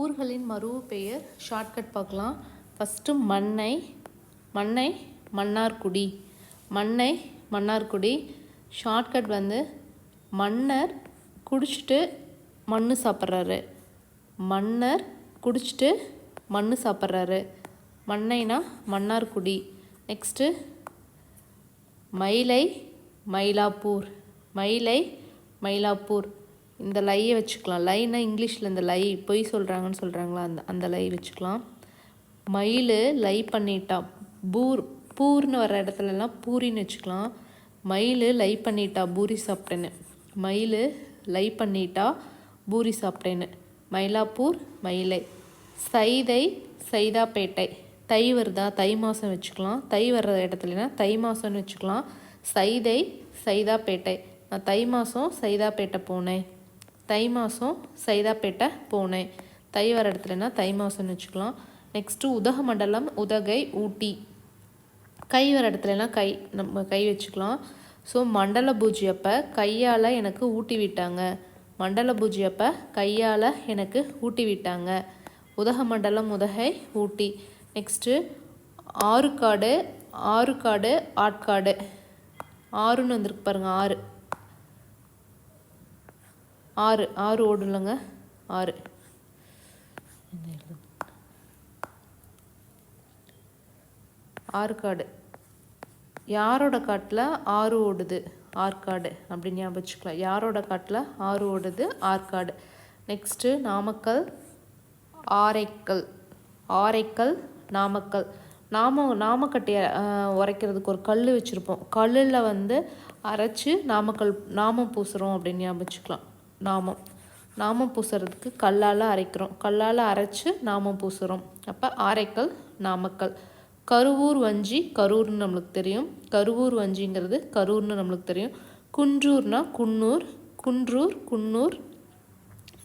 ஊர்களின் மறுவு பெயர் ஷார்ட்கட் பார்க்கலாம். ஃபஸ்ட்டு மண்ணை மண்ணை மன்னார்குடி. மண்ணை மன்னார்குடி. ஷார்ட்கட் வந்து மன்னர் குடிச்சிட்டு மண் சாப்பிட்றாரு. மன்னர் குடிச்சிட்டு மண் சாப்பிட்றாரு. மண்ணைனா மன்னார்குடி. நெக்ஸ்ட்டு மயிலை மயிலாப்பூர். மயிலை மயிலாப்பூர். இந்த லையை வச்சுக்கலாம். லைனா இங்கிலீஷில் இந்த லை பொய் சொல்கிறாங்கன்னு சொல்கிறாங்களா அந்த அந்த லை வச்சுக்கலாம். மயில் லை பண்ணிட்டா. பூர் பூர்னு வர இடத்துலலாம் பூரின்னு வச்சுக்கலாம். மயில் லை பண்ணிட்டா பூரி சாப்பிட்டேன்னு. மயில் லை பண்ணிட்டா பூரி சாப்பிட்டேன்னு. மயிலாப்பூர் மயிலை. சைதை சைதாப்பேட்டை. தை வருதா? தை மாதம் வச்சுக்கலாம். தை வர்ற இடத்துலனா தை மாதம்னு வச்சுக்கலாம். சைதை சைதாப்பேட்டை. நான் தை மாதம் சைதாப்பேட்டை போனேன். தை மாதம் சைதாப்பேட்டை போனேன். தை வர இடத்துலனா தை மாதம்னு வச்சுக்கலாம். நெக்ஸ்ட்டு உதகமண்டலம் உதகை ஊட்டி. கை வர இடத்துலலாம் கை நம்ம கை வச்சுக்கலாம். ஸோ மண்டல பூஜை அப்போ கையால் எனக்கு ஊட்டி விட்டாங்க. மண்டல பூஜை அப்போ கையால் எனக்கு ஊட்டி விட்டாங்க. உதகமண்டலம் உதகை ஊட்டி. நெக்ஸ்ட்டு ஆறுக்காடு ஆறுக்காடு ஆட்காடு. ஆறுன்னு வந்திருக்கு பாருங்கள் ஆறு. ஆறு ஆறு ஓடுலங்க ஆறு. ஆற்காடு யாரோட காட்டில் ஆறு ஓடுது? ஆற்காடு அப்படின்னு ஞாபகம் வச்சுக்கலாம். யாரோட காட்டில் ஆறு ஓடுது? ஆற்காடு நெக்ஸ்ட்டு நாமக்கல் ஆரைக்கல். ஆரைக்கல் நாமக்கல். நாம நாமக்கட்டையை உரைக்கிறதுக்கு ஒரு கல் வச்சுருப்போம். கல்லில் வந்து அரைச்சி நாமக்கல் நாமம் பூசுகிறோம் அப்படின்னு ஞாபகம் வச்சுக்கலாம். நாமம். நாமம் பூசுறதுக்கு கல்லால் அரைக்கிறோம். கல்லால் அரைச்சி நாமம் பூசுகிறோம் அப்போ ஆரைக்கல் நாமக்கல். கருவூர் வஞ்சி கரூர்னு நம்மளுக்கு தெரியும். கருவூர் வஞ்சிங்கிறது கரூர்னு நம்மளுக்கு தெரியும். குன்றூர்னா குன்னூர் குன்றூர் குன்னூர்.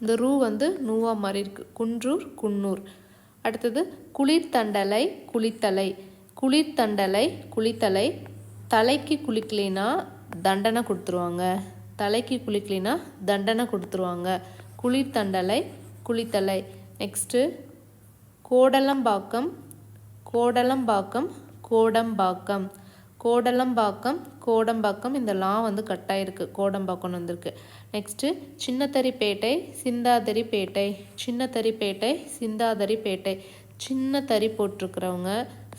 இந்த ரூ வந்து நூவா மாதிரி இருக்குது குன்றூர் குன்னூர். அடுத்தது குளிர்தண்டலை குளித்தலை. குளிர்தண்டலை குளித்தலை. தலைக்கு குளிக்கலைன்னா தண்டனை கொடுத்துருவாங்க. தலைக்கு குளிக்கலைன்னா தண்டனை கொடுத்துருவாங்க. குளிர்தண்டலை குளித்தலை. நெக்ஸ்ட்டு கோடலம்பாக்கம் கோடலம்பாக்கம் கோடம்பாக்கம். கோடலம்பாக்கம் கோடம்பாக்கம் இந்த லா வந்து கட்டாயிருக்கு. கோடம்பாக்கம்னு வந்திருக்கு. நெக்ஸ்ட்டு சின்னத்தரிப்பேட்டை சிந்தாதரிப்பேட்டை சின்னத்தரிப்பேட்டை சிந்தாதரிப்பேட்டை சின்ன தறி போட்டிருக்கிறவங்க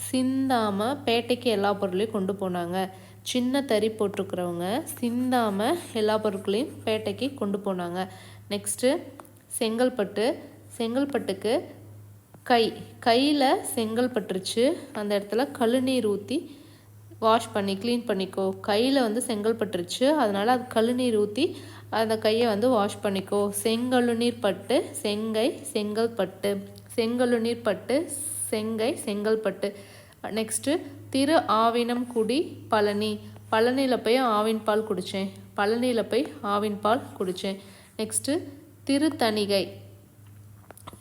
சிந்தாமல் பேட்டைக்கு எல்லா பொருளையும் கொண்டு போனாங்க. சின்ன தறி போட்டிருக்கிறவங்க சிந்தாமல் எல்லா பொருட்களையும் பேட்டைக்கு கொண்டு போனாங்க. நெக்ஸ்ட்டு செங்கல்பட்டு செங்கல்பட்டுக்கு கை. கையில் செங்கல் பட்டுருச்சு. அந்த இடத்துல கழுநீர் ஊற்றி வாஷ் பண்ணி க்ளீன் பண்ணிக்கோ. கையில் வந்து செங்கல் பட்டுருச்சு. அதனால் அது கழுநீர் ஊற்றி அந்த கையை வந்து வாஷ் பண்ணிக்கோ. செங்கழுநீர் பட்டு செங்கை செங்கல் பட்டு. செங்கழுநீர் பட்டு செங்கை செங்கல்பட்டு நெக்ஸ்ட்டு திரு ஆவினம் குடி பழனி. பழனியில் போய் ஆவின் பால் குடித்தேன் பழனியில் போய் ஆவின் பால் குடித்தேன் நெக்ஸ்ட்டு திருத்தணிகை.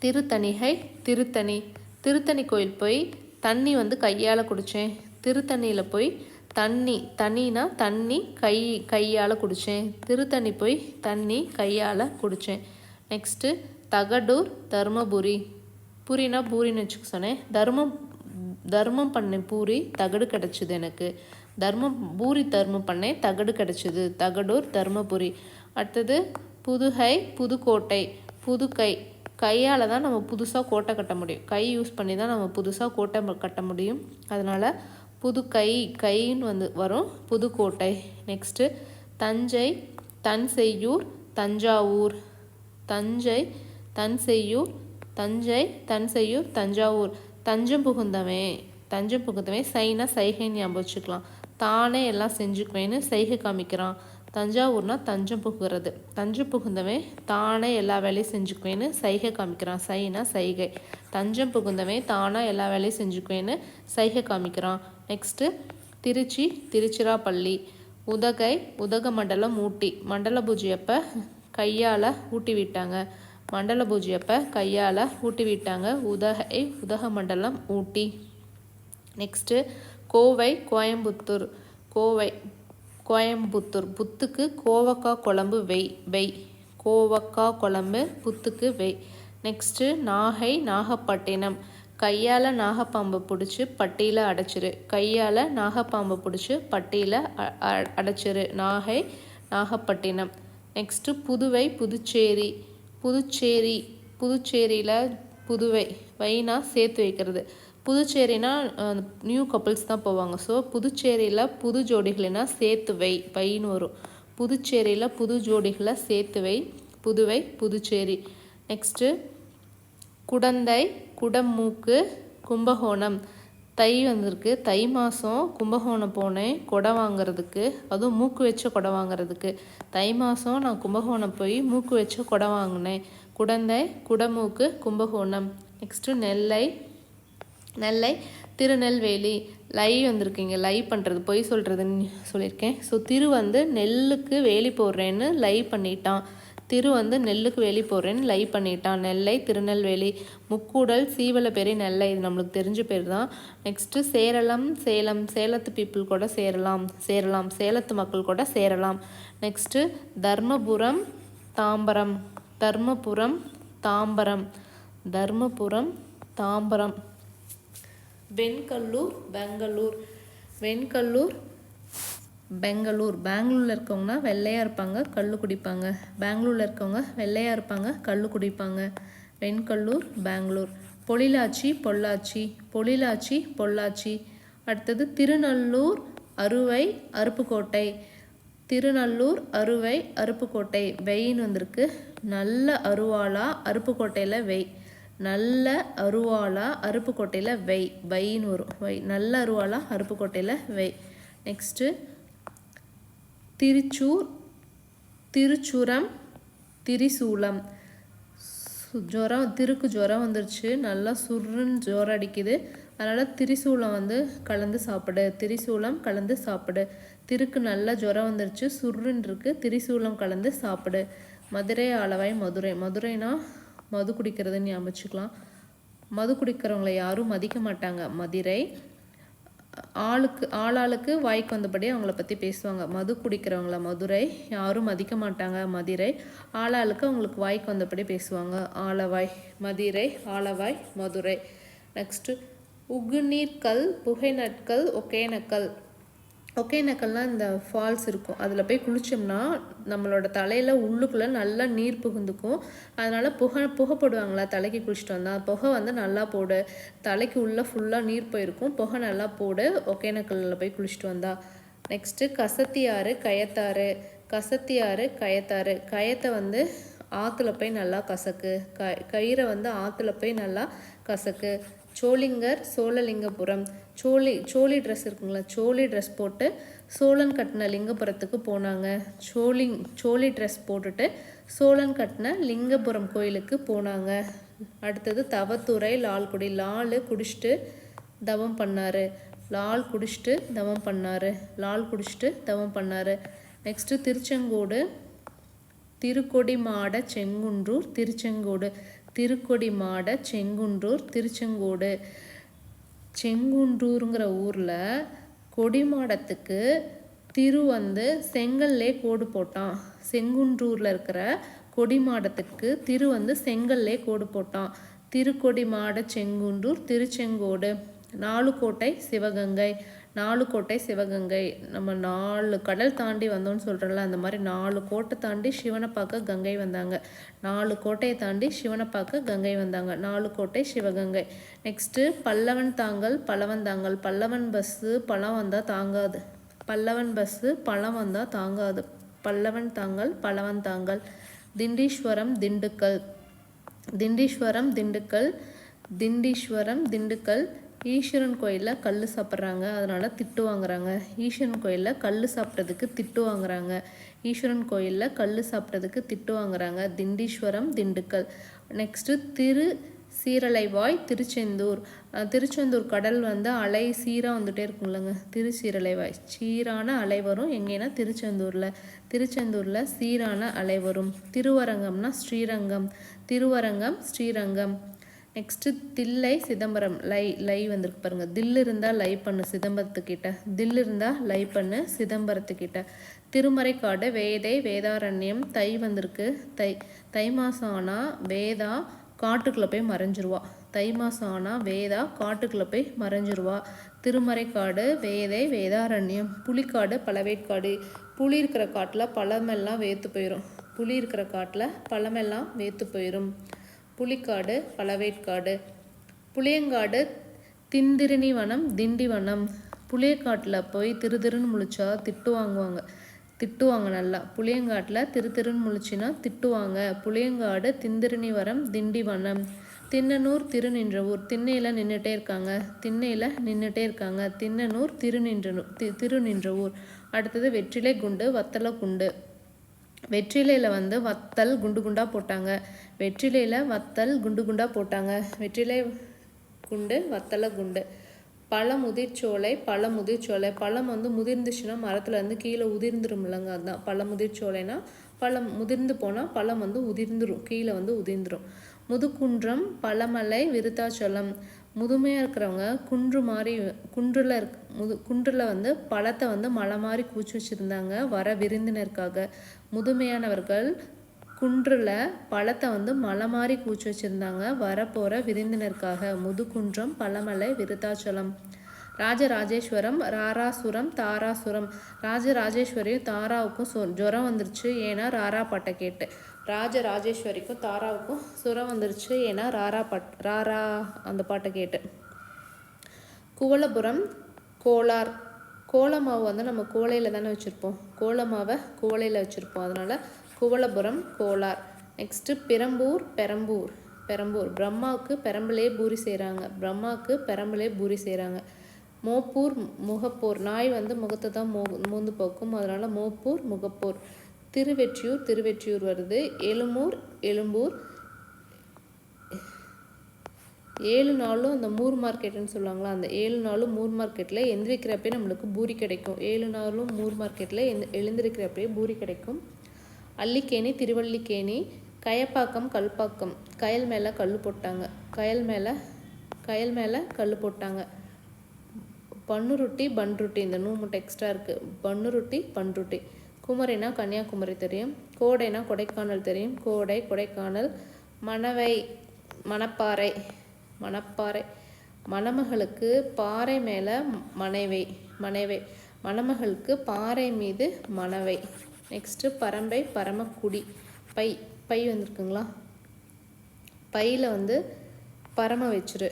திருத்தணிகை திருத்தணி. திருத்தணி கோயில் போய் தண்ணி வந்து கையால் குடித்தேன் திருத்தணியில் போய் தண்ணி தண்ணினா தண்ணி கை கையால் குடித்தேன் திருத்தண்ணி போய் தண்ணி கையால் குடித்தேன் நெக்ஸ்ட்டு தகடூர் தருமபுரி. புரினா பூரின்னு வச்சுக்க சொன்னேன். தர்மம் தர்மம் பண்ணேன் பூரி தகடு கிடச்சிது எனக்கு. தர்மம் பூரி தர்மம் பண்ணேன் தகடு கிடச்சிது. தகடூர் தர்மபுரி. அடுத்தது புதுகை புதுக்கோட்டை. புதுக்கை. கையால் தான் நம்ம புதுசாக கோட்டை கட்ட முடியும். கை யூஸ் பண்ணி தான் நம்ம புதுசாக கோட்டை கட்ட முடியும். அதனால் புது கை கைன்னு வந்து வரும். புதுக்கோட்டை. நெக்ஸ்ட்டு தஞ்சை தன்செய்யூர் தஞ்சாவூர். தஞ்சை தன்செய்யூர் தஞ்சை தன்செய்யூர் தஞ்சாவூர். தஞ்சம் புகுந்தவன் தஞ்சம் புகுந்தவன் சைனா சைகைன்னு ஞாபகம் வச்சுக்கலாம். தானே எல்லாம் செஞ்சுக்குவேன்னு சைகை காமிக்கிறான். தஞ்சாவூர்னா தஞ்சம் புகுறது. தஞ்சம் புகுந்தவன் தானே எல்லா வேலையும் செஞ்சுக்குவேன்னு சைகை காமிக்கிறான். சைனா சைகை. தஞ்சம் புகுந்தவன் தானாக எல்லா வேலையும் செஞ்சுக்குவேன்னு சைகை காமிக்கிறான். நெக்ஸ்ட்டு திருச்சி திருச்சிராப்பள்ளி. உதகை உதகமண்டலம் ஊட்டி. மண்டல பூஜை அப்போ கையால் ஊட்டி விட்டாங்க மண்டல பூஜை அப்போ கையால் ஊட்டி விட்டாங்க. உதகை உதகமண்டலம் ஊட்டி. நெக்ஸ்ட்டு கோவை கோயம்புத்தூர். கோவை கோயம்புத்தூர். புத்துக்கு கோவக்காய் குழம்பு வெய் வெய். கோவக்காய் குழம்பு புத்துக்கு வெய். நெக்ஸ்ட்டு நாகை நாகப்பட்டினம். கையால் நாகப்பாம்பை பிடிச்சி பட்டியில் அடைச்சிரு. கையால் நாகப்பாம்பை பிடிச்சி பட்டியில் அடைச்சிரு. நாகை நாகப்பட்டினம். நெக்ஸ்ட்டு புதுவை புதுச்சேரி. புதுச்சேரி புதுச்சேரியில் புதுவை வைனா சேர்த்து வைக்கிறது. புதுச்சேரினா நியூ கப்புள்ஸ் தான் போவாங்க. ஸோ புதுச்சேரியில் புது ஜோடிகள்னா சேர்த்து வை வைன்னு வரும். புதுச்சேரியில் புது ஜோடிகளை சேர்த்து வை புதுவை புதுச்சேரி. நெக்ஸ்ட்டு குடந்தை குடமூக்கு கும்பகோணம். தை வந்திருக்கு. தை மாதம் கும்பகோணம் போனேன். கொடை வாங்குறதுக்கு. அதுவும் மூக்கு வச்ச கொடை வாங்குறதுக்கு. தை மாதம் நான் கும்பகோணம் போய் மூக்கு வச்ச கொடை வாங்கினேன். குடந்தை குடமூக்கு கும்பகோணம். நெக்ஸ்ட்டு நெல்லை நெல்லை திருநெல்வேலி. லை வந்திருக்கீங்க. லை பண்ணுறது பொய் சொல்கிறதுன்னு சொல்லியிருக்கேன். ஸோ திரு வந்து நெல்லுக்கு வேலி போடுறேன்னு லை பண்ணிட்டான். திரு வந்து நெல்லுக்கு வேலி போடுறேன்னு லை பண்ணிட்டான். நெல்லை திருநெல்வேலி முக்கூடல் சீவலப்பேரி நெல்லை இது நம்மளுக்கு தெரிஞ்ச பேர் தான். நெக்ஸ்ட்டு சேரளம் சேலம் சேலத்து பீப்புள் கூட சேரலாம் சேரலாம் சேலத்து மக்கள் கூட சேரலாம். நெக்ஸ்ட்டு தர்மபுரம் தாம்பரம் தர்மபுரம் தாம்பரம் தர்மபுரம் தாம்பரம். வெண்கல்லூர் பெங்களூர் வெண்கல்லூர் பெங்களூர். பெங்களூரில் இருக்கவங்கன்னா வெள்ளையாக இருப்பாங்க கல் குடிப்பாங்க. பெங்களூரில் இருக்கவங்க வெள்ளையாக இருப்பாங்க கல் குடிப்பாங்க. வெண்கல்லூர் பெங்களூர். பொழிலாச்சி பொள்ளாச்சி. பொழிலாச்சி பொள்ளாச்சி. அடுத்தது திருநல்லூர் அறுவை அருப்புக்கோட்டை. திருநல்லூர் அறுவை அருப்புக்கோட்டை. வெயின்னு வந்திருக்கு. நல்ல அருவாளா அருப்புக்கோட்டையில் வெய். நல்ல அருவாளா அருப்புக்கோட்டையில் வெய். வைன்னு வரும். வை நல்ல அருவாளா அருப்புக்கோட்டையில் வெய். நெக்ஸ்ட்டு திருச்சூர் திருச்சுரம் திரிசூலம். ஜுரம் திருக்கு ஜுரம் வந்துருச்சு. நல்லா சுருன்னு ஜுரம் அடிக்குது. அதனால் திரிசூலம் வந்து கலந்து சாப்பிடு. திரிசூலம் கலந்து சாப்பிடு. திருக்கு நல்லா ஜுரம் வந்துருச்சு. சுருன்னு இருக்குது திரிசூலம் கலந்து சாப்பிடு. மதுரை ஆளவாய் மதுரை. மதுரைனா மது குடிக்கிறதுன்னு ஞாபகிச்சுக்கலாம். மது குடிக்கிறவங்களை யாரும் மதிக்க மாட்டாங்க. மதுரை ஆளுக்கு ஆளாளுக்கு வாய்க்கு வந்தபடி அவங்கள பற்றி பேசுவாங்க. மது குடிக்கிறவங்கள மதுரை யாரும் மதிக்க மாட்டாங்க மதுரை. ஆளாளுக்கு அவங்களுக்கு வாய்க்கு வந்தபடி பேசுவாங்க. ஆலவாய் மதுரை ஆலவாய் மதுரை. நெக்ஸ்ட்டு உகுநீர்கல் புகைநட்கல் ஒகேனக்கல். ஒகேனக்கல்லாம் இந்த ஃபால்ஸ் இருக்கும். அதில் போய் குளித்தோம்னா நம்மளோட தலையில் உள்ளுக்குள்ளே நல்லா நீர் புகுந்துக்கும். அதனால் புகை புகை போடுவாங்களா? தலைக்கு குளிச்சுட்டு வந்தால் புகை வந்து நல்லா போடு. தலைக்கு உள்ளே ஃபுல்லாக நீர் போயிருக்கும். புகை நல்லா போடு. ஒகேனக்கல்லில் போய் குளிச்சுட்டு வந்தா. நெக்ஸ்ட்டு கசத்தியாறு கயத்தாறு. கசத்தியாறு கயத்தாறு. கயத்தை வந்து ஆற்றுல போய் நல்லா கசக்கு. க கயிறை வந்து ஆற்றுல போய் நல்லா கசக்கு. சோளிங்கர் சோழலிங்கபுரம். சோழி சோழி ட்ரெஸ் இருக்குங்களா? சோழி ட்ரெஸ் போட்டு சோழன் கட்டின லிங்கபுரத்துக்கு போனாங்க. சோழிங் சோழி ட்ரெஸ் போட்டுட்டு சோழன் கட்டின லிங்கபுரம் கோயிலுக்கு போனாங்க. அடுத்தது தவத்துறை லால்குடி லாலு குடிச்சிட்டு தவம் பண்ணார். லால் குடிச்சிட்டு தவம் பண்ணார். லால் குடிச்சிட்டு தவம் பண்ணார். நெக்ஸ்ட்டு திருச்செங்கோடு திருக்கொடி மாட செங்குன்றூர் திருச்செங்கோடு. திருக்கொடி மாட செங்குன்றூர் திருச்செங்கோடு. செங்குன்றூருங்கிற ஊரில் கொடிமாடத்துக்கு திரு வந்து செங்கல்லே கோடு போட்டான். செங்குன்றூரில் இருக்கிற கொடிமாடத்துக்கு திரு வந்து செங்கல்லே கோடு போட்டான். திருக்கொடி மாட செங்குன்றூர் திருச்செங்கோடு. நாலுக்கோட்டை சிவகங்கை. நாலு கோட்டை சிவகங்கை. நம்ம நாலு கடல் தாண்டி வந்தோம்னு சொல்கிறோம்ல அந்த மாதிரி நாலு கோட்டை தாண்டி சிவனை பார்க்க கங்கை வந்தாங்க. நாலு கோட்டையை தாண்டி சிவனை பார்க்க கங்கை வந்தாங்க. நாலு கோட்டை சிவகங்கை. நெக்ஸ்ட்டு பல்லவன் தாங்கல் பல்லவன் தாங்கல். பல்லவன் பஸ்ஸு பழம் வந்தால் தாங்காது. பல்லவன் பஸ்ஸு பழம் வந்தால் தாங்காது. பல்லவன் தாங்கல் பல்லவன் தாங்கல். திண்டீஸ்வரம் திண்டுக்கல். திண்டீஸ்வரம் திண்டுக்கல். திண்டீஸ்வரம் திண்டுக்கல். ஈஸ்வரன் கோயிலில் கல் சாப்பிட்றாங்க. அதனால் திட்டு வாங்குறாங்க. ஈஸ்வரன் கோயிலில் கல் சாப்பிட்றதுக்கு திட்டு வாங்குறாங்க. ஈஸ்வரன் கோயிலில் கல் சாப்பிட்றதுக்கு திட்டு வாங்குறாங்க. திண்டீஸ்வரம் திண்டுக்கல். நெக்ஸ்ட்டு திரு சீரலைவாய் திருச்செந்தூர். திருச்செந்தூர் கடல் வந்து அலை சீராக வந்துகிட்டே இருக்கும்லங்க. திருச்சீரலைவாய். சீரான அலை வரும். எங்கேனா திருச்செந்தூரில். திருச்செந்தூரில் சீரான அலை வரும். திருவரங்கம்னா ஸ்ரீரங்கம். திருவரங்கம் ஸ்ரீரங்கம். நெக்ஸ்ட்டு தில்லை சிதம்பரம். லை லை வந்திருக்கு பாருங்கள் தில் இருந்தால் லை பண்ணு சிதம்பரத்துக்கிட்ட. தில் இருந்தால் லை பண்ணு சிதம்பரத்துக்கிட்ட. திருமறைக்காடு வேதை வேதாரண்யம் தை வந்திருக்கு. தை தை மாதம் ஆனால் வேதா காட்டுக்குள்ளே போய் மறைஞ்சிருவா. தை மாதம் ஆனால் வேதா காட்டுக்குள்ளே போய் மறைஞ்சிருவா. திருமறைக்காடு வேதை வேதாரண்யம் புலிக்காடு பழவேற்காடு. புளி இருக்கிற காட்டில் பழமெல்லாம் வேத்து போயிடும் புலி இருக்கிற காட்டில் பழமெல்லாம் வேத்து போயிடும் புலிக்காடு பழவேற்காடு புளியங்காடு திந்திரிணிவனம் திண்டிவனம். புளியக்காட்டில் போய் திரு திருன்னு முழிச்சா திட்டு வாங்குவாங்க. திட்டுவாங்க நல்லா. புளியங்காட்டில் திரு திருன்னு முழிச்சின்னா திட்டுவாங்க புளியங்காடு திந்திரிணிவரம் திண்டிவனம். திண்ணனூர் திருநின்ற ஊர் திண்ணையில் நின்றுட்டே இருக்காங்க. திண்ணையில் நின்றுட்டே இருக்காங்க. தின்னனூர் திரு நின்ற தி திருநின்ற ஊர் அடுத்தது வெற்றிலை குண்டு வத்தலை குண்டு வெற்றிலையில் வந்து வத்தல் குண்டு குண்டாக போட்டாங்க. வெற்றிலையில் வத்தல் குண்டு குண்டாக போட்டாங்க. வெற்றிலை குண்டு வத்தலை குண்டு. பழம் முதிர்ச்சோலை பழம் முதிர்ச்சோலை. பழம் வந்து முதிர்ந்துச்சுன்னா மரத்துலேருந்து கீழே உதிர்ந்துரும் இல்லைங்க அதுதான் பழம் முதிர்ச்சோலைனா பழம் முதிர்ந்து போனால் பழம் வந்து உதிர்ந்துரும் கீழே வந்து உதிர்ந்துரும். முதுகுன்றம் பழமலை விருத்தாச்சலம். முதுமையாக இருக்கிறவங்க குன்று மாதிரி குன்றில் இருக் முது குன்றில் வந்து பழத்தை வந்து மலை மாதிரி கூச்சி வச்சுருந்தாங்க வர விருந்தினருக்காக. முதுமையானவர்கள் குன்றில் பழத்தை வந்து மலை மாதிரி கூச்சி வச்சுருந்தாங்க வரப்போகிற விருந்தினருக்காக. முதுகுன்றம் பழமலை விருத்தாச்சலம். ராஜராஜேஸ்வரம் ராராசுரம் தாராசுரம். ராஜராஜேஸ்வரியும் தாராவுக்கும் சொ ஜுரம் வந்துருச்சு. ஏன்னா ராரா பாட்டை கேட்டு. ராஜராஜேஸ்வரிக்கும் தாராவுக்கும் சுரம் வந்துருச்சு ஏன்னா ராரா பாட் ராரா அந்த பாட்டை கேட்டு. குவலபுரம் கோலார் கோலமாவு வந்து நம்ம கோலையில் தானே வச்சுருப்போம். கோலமாவை கோலையில் வச்சுருப்போம். அதனால் குவலபுரம் கோலார். நெக்ஸ்ட்டு பெரம்பூர் பெரம்பூர். பெரம்பூர். பிரம்மாவுக்கு பெரம்பலே பூரி செய்கிறாங்க பிரம்மாவுக்கு பெரம்பலே பூரி செய்கிறாங்க மோப்பூர் முகப்பூர். நாய் வந்து முகத்தை தான் மோ மூந்து போக்கும். அதனால் மோப்பூர் முகப்பூர். திருவெற்றியூர் திருவெற்றியூர் வருது. எழுமூர் எழும்பூர். ஏழு நாளும் அந்த மூர் மார்க்கெட்டுன்னு சொல்லுவாங்களா அந்த ஏழு நாளும் மூர் மார்க்கெட்டில் எந்திரிக்கிறப்பே நம்மளுக்கு பூரி கிடைக்கும். ஏழு நாளும் மூர் மார்க்கெட்டில் எந்த எழுந்திருக்கிறப்பே பூரி கிடைக்கும். அல்லிக்கேணி திருவள்ளிக்கேணி கயப்பாக்கம் கல்பாக்கம். கயல் மேலே கல் போட்டாங்க. கயல் மேலே கயல் மேலே கல் போட்டாங்க. பண்ணு ரொட்டி பன் ரொட்டி இந்த நூ மட்டும் எக்ஸ்ட்ரா இருக்குது பண்ணு ரொட்டி பன் ரொட்டி குமரினா கன்னியாகுமரி தெரியும். கோடைனா கொடைக்கானல் தெரியும். கோடை கொடைக்கானல் மணவை மணப்பாறை மணப்பாறை. மணமகளுக்கு பாறை மேலே மனைவை மனைவை. மணமகளுக்கு பாறை மீது மணவை. நெக்ஸ்ட்டு பரம்பை பரமக்குடி. பை பை வந்திருக்குங்களா? பையில் வந்து பரம வச்சிரு.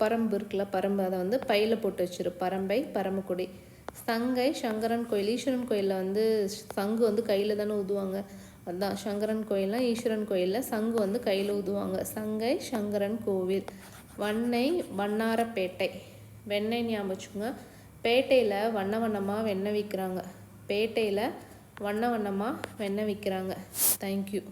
பரம்பு இருக்குல்ல பரம்பு. அதை வந்து பையில் போட்டு வச்சிரு. பரம்பை பரமக்குடி. சங்கை சங்கரன் கோயில். ஈஸ்வரன் கோயிலில் வந்து சங்கு வந்து கையில் தானே ஊதுவாங்க. அதுதான் சங்கரன் கோயிலில் ஈஸ்வரன் கோயிலில் சங்கு வந்து கையில் ஊதுவாங்க. சங்கை சங்கரன் கோவில். வண்ணை வண்ணாரப்பேட்டை. வெண்ணெய் ஞாபகம் வச்சுக்கோங்க. பேட்டையில் வண்ண வண்ணமாக வெண்ணெய் விற்கிறாங்க பேட்டையில் வண்ண வண்ணமாக வெண்ணெய் விற்கிறாங்க தேங்க்யூ